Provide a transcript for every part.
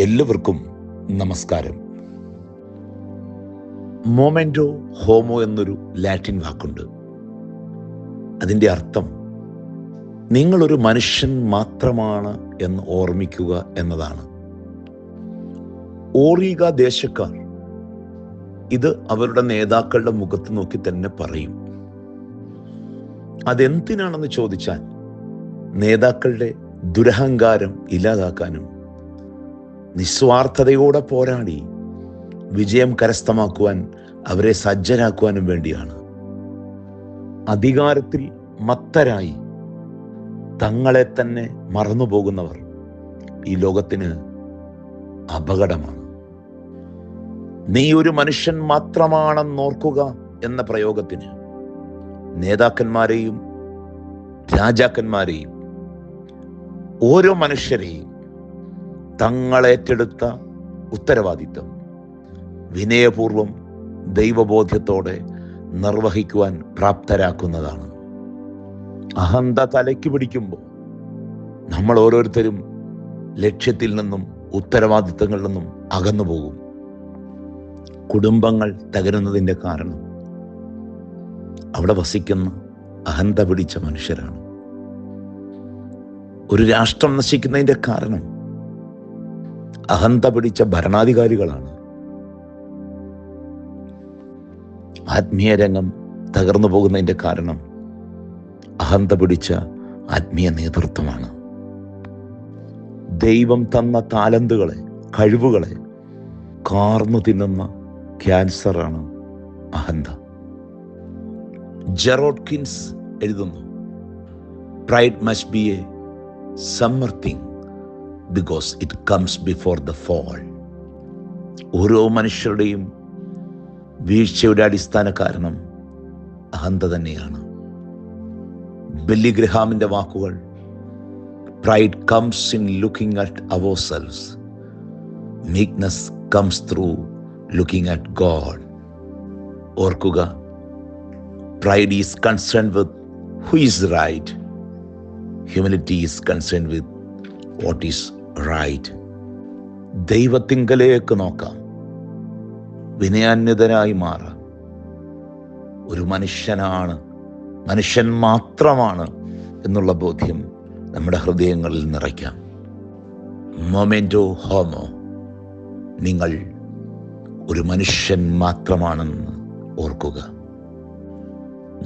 എല്ലാവർക്കും നമസ്കാരം. Memento homo എന്നൊരു ലാറ്റിൻ വാക്കുണ്ട്. അതിന്റെ അർത്ഥം നിങ്ങളൊരു മനുഷ്യൻ മാത്രമാണ് എന്ന് ഓർമ്മിക്കുക എന്നതാണ്. ഓറിക ദേശക്കാർ ഇത് അവരുടെ നേതാക്കളുടെ മുഖത്ത് നോക്കി തന്നെ പറയും. അതെന്തിനാണെന്ന് ചോദിച്ചാൽ നേതാക്കളുടെ ദുരഹങ്കാരം ഇല്ലാതാക്കാനും നിസ്വാർത്ഥതയോടെ പോരാടി വിജയം കരസ്ഥമാക്കുവാൻ അവരെ സജ്ജരാക്കുവാനും വേണ്ടിയാണ്. അധികാരത്തിൽ മത്തരായി തങ്ങളെ തന്നെ മറന്നുപോകുന്നവർ ഈ ലോകത്തിന് അപകടമാണ്. നീ ഒരു മനുഷ്യൻ മാത്രമാണെന്നോർക്കുക എന്ന പ്രയോഗത്തിന് നേതാക്കന്മാരെയും രാജാക്കന്മാരെയും ഓരോ മനുഷ്യരെയും തങ്ങളേറ്റെടുത്ത ഉത്തരവാദിത്വം. വിനയപൂർവം ദൈവബോധ്യത്തോടെ നിർവഹിക്കുവാൻ പ്രാപ്തരാക്കുന്നതാണ്. അഹന്ത തലയ്ക്ക് പിടിക്കുമ്പോൾ നമ്മൾ ഓരോരുത്തരും ലക്ഷ്യത്തിൽ നിന്നും ഉത്തരവാദിത്തങ്ങളിൽ നിന്നും അകന്നു പോകും. കുടുംബങ്ങൾ തകരുന്നതിന്റെ കാരണം അവിടെ വസിക്കുന്ന അഹന്ത പിടിച്ച മനുഷ്യരാണ്. ഒരു രാഷ്ട്രം നശിക്കുന്നതിന്റെ കാരണം അഹന്ത പിടിച്ച ഭരണാധികാരികളാണ്. ആത്മീയ രംഗം തകർന്നു പോകുന്നതിന്റെ കാരണം അഹന്ത പിടിച്ച ആത്മീയ നേതൃത്വമാണ്. ദൈവം തന്ന താലന്തുകളെ കഴിവുകളെ കാർന്നു തിന്നുന്ന ക്യാൻസറാണ് അഹന്ത. ജെറോഡ്കിൻസ് എഴുതുന്നു pride must be a summer because it comes before the fall ഓരോ മനുഷ്യരുടെയും വീഴ്ചയുടെ അടിസ്ഥാന കാരണം അഹന്ത തന്നെയാണ്. ബെല്ലി ഗ്രഹാമിന്റെ വാക്കുകൾ pride comes in looking at our selves meekness comes through looking at God ഓർക്കുക pride is concern with who is right humility is concern with what is right ദൈവത്തിങ്കലേക്ക് നോക്കാം. വിനയാന്യതനായി മാറാം. ഒരു മനുഷ്യനാണ്. മനുഷ്യൻ മാത്രമാണ് എന്നുള്ള ബോധ്യം നമ്മുടെ ഹൃദയങ്ങളിൽ നിറയ്ക്കാം. മൊമെന്റോ ഹോമോ നിങ്ങൾ ഒരു മനുഷ്യൻ മാത്രമാണെന്ന് ഓർക്കുക.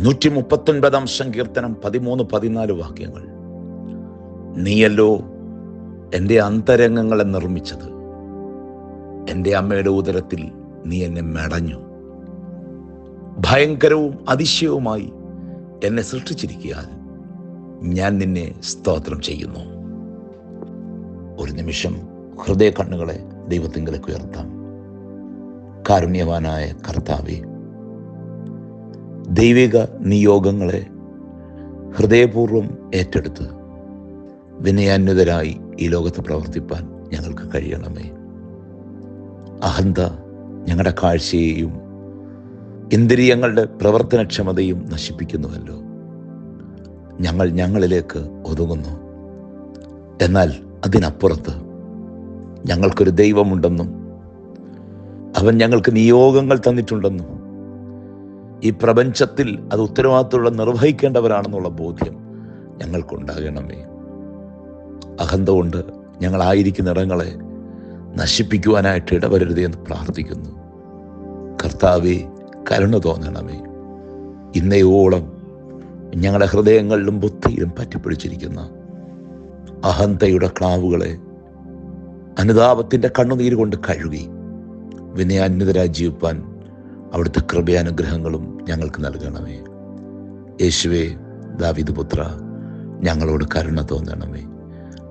നൂറ്റി മുപ്പത്തൊൻപതാം സങ്കീർത്തനം പതിമൂന്ന് പതിനാല് വാക്യങ്ങൾ. നീയല്ലോ എന്റെ അന്തരംഗങ്ങളെ നിർമ്മിച്ചത് എന്റെ അമ്മയുടെ ഉദരത്തിൽ നീ എന്നെ മെടഞ്ഞു. ഭയങ്കരവും അതിശയവുമായി എന്നെ സൃഷ്ടിച്ചിരിക്കാൻ ഞാൻ നിന്നെ സ്തോത്രം ചെയ്യുന്നു. ഒരു നിമിഷം ഹൃദയ കണ്ണുകളെ ദൈവത്തിങ്കിലേക്ക് ഉയർത്താം. കാരുണ്യവാനായ കർത്താവെ ദൈവിക നിയോഗങ്ങളെ ഹൃദയപൂർവം ഏറ്റെടുത്ത് വിനയാന്വിതരായി ഈ ലോകത്ത് പ്രവർത്തിപ്പാൻ ഞങ്ങൾക്ക് കഴിയണമേ. അഹന്ത ഞങ്ങളുടെ കാഴ്ചയെയും ഇന്ദ്രിയങ്ങളുടെ പ്രവർത്തനക്ഷമതയും നശിപ്പിക്കുന്നുവല്ലോ. ഞങ്ങൾ ഞങ്ങളിലേക്ക് ഒതുങ്ങുന്നു. എന്നാൽ അതിനപ്പുറത്ത് ഞങ്ങൾക്കൊരു ദൈവമുണ്ടെന്നും അവൻ ഞങ്ങൾക്ക് നിയോഗങ്ങൾ തന്നിട്ടുണ്ടെന്നും ഈ പ്രപഞ്ചത്തിൽ അത് ഉത്തരവാദിത്തമുള്ള നിർവഹിക്കേണ്ടവരാണെന്നുള്ള ബോധ്യം ഞങ്ങൾക്കുണ്ടാകണമേ. അഹന്ത കൊണ്ട് ഞങ്ങളായിരിക്കുന്ന ഇടങ്ങളെ നശിപ്പിക്കുവാനായിട്ട് ഇടവരരുതേ എന്ന് പ്രാർത്ഥിക്കുന്നു. കർത്താവെ കരുണ തോന്നണമേ. ഇന്നയോളം ഞങ്ങളുടെ ഹൃദയങ്ങളിലും ബുദ്ധിയിലും പറ്റിപ്പിടിച്ചിരിക്കുന്ന അഹന്തയുടെ ക്ലാവുകളെ അനുതാപത്തിന്റെ കണ്ണുനീര് കൊണ്ട് കഴുകി വിനയാന്വിതരായി ജീവിപ്പാൻ അവിടുത്തെ കൃപയാനുഗ്രഹങ്ങളും ഞങ്ങൾക്ക് നൽകണമേ. യേശുവേ ദാവിദ് പുത്ര ഞങ്ങളോട് കരുണ തോന്നണമേ.